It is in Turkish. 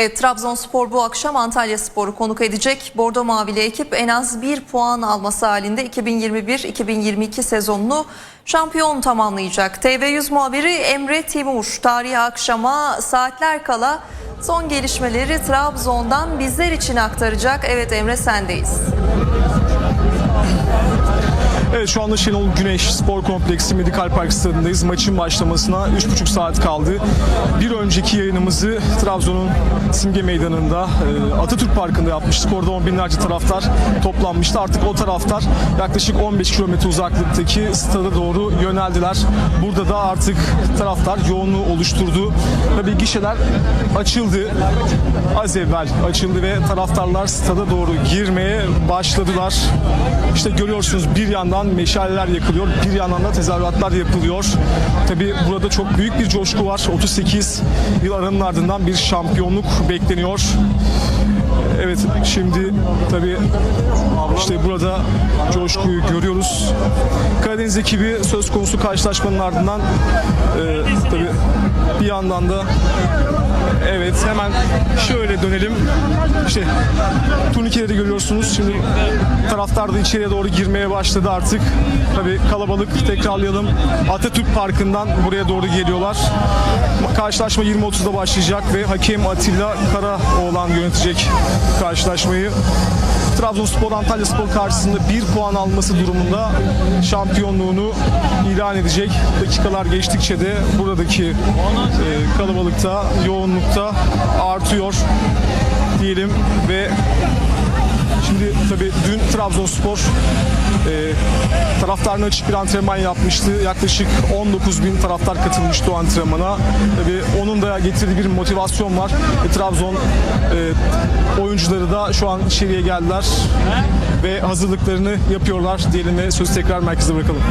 Evet, Trabzonspor bu akşam Antalya Spor'u konuk edecek. Bordo Mavili ekip en az bir puan alması halinde 2021-2022 sezonunu şampiyon tamamlayacak. TV100 muhabiri Emre Timur tarihi akşama saatler kala son gelişmeleri Trabzon'dan bizler için aktaracak. Evet Emre sendeyiz. Şu anda Şenol Güneş Spor Kompleksi Medikal Park stadındayız. Maçın başlamasına 3,5 saat kaldı. Bir önceki yayınımızı Trabzon'un Simge Meydanı'nda e, Atatürk Parkı'nda yapmıştık. Orada on binlerce taraftar toplanmıştı. Artık o taraftar yaklaşık 15 kilometre uzaklıktaki stada doğru yöneldiler. Burada da artık taraftar yoğunluğu oluşturdu. Tabii gişeler açıldı. Az evvel açıldı ve taraftarlar stada doğru girmeye başladılar. İşte görüyorsunuz bir yandan meşaleler yakılıyor, bir yandan da tezahüratlar yapılıyor. Tabi burada çok büyük bir coşku var. 38 yıl aranın ardından bir şampiyonluk bekleniyor. Evet şimdi tabi işte burada coşkuyu görüyoruz. Karadeniz ekibi söz konusu karşılaşmanın ardından e, tabi bir yandan da Evet hemen şöyle dönelim. İşte turnikeleri görüyorsunuz. Şimdi taraftar da içeriye doğru girmeye başladı artık. Tabii kalabalık tekrarlayalım. Atatürk Parkı'ndan buraya doğru geliyorlar. Karşılaşma 20.30'da başlayacak ve hakem Atilla Karaoğlan yönetecek karşılaşmayı. Trabzonspor Antalya Spor karşısında bir puan alması durumunda şampiyonluğunu ilan edecek. Dakikalar geçtikçe de buradaki e, kalabalıkta, yoğunlukta artıyor diyelim ve Şimdi tabii dün Trabzonspor e, taraftarına açık bir antrenman yapmıştı. Yaklaşık 19 bin taraftar katılmıştı o antrenmana. Tabii onun da getirdiği bir motivasyon var. E, Trabzon e, oyuncuları da şu an içeriye geldiler ve hazırlıklarını yapıyorlar diyelim ve sözü tekrar merkeze bırakalım.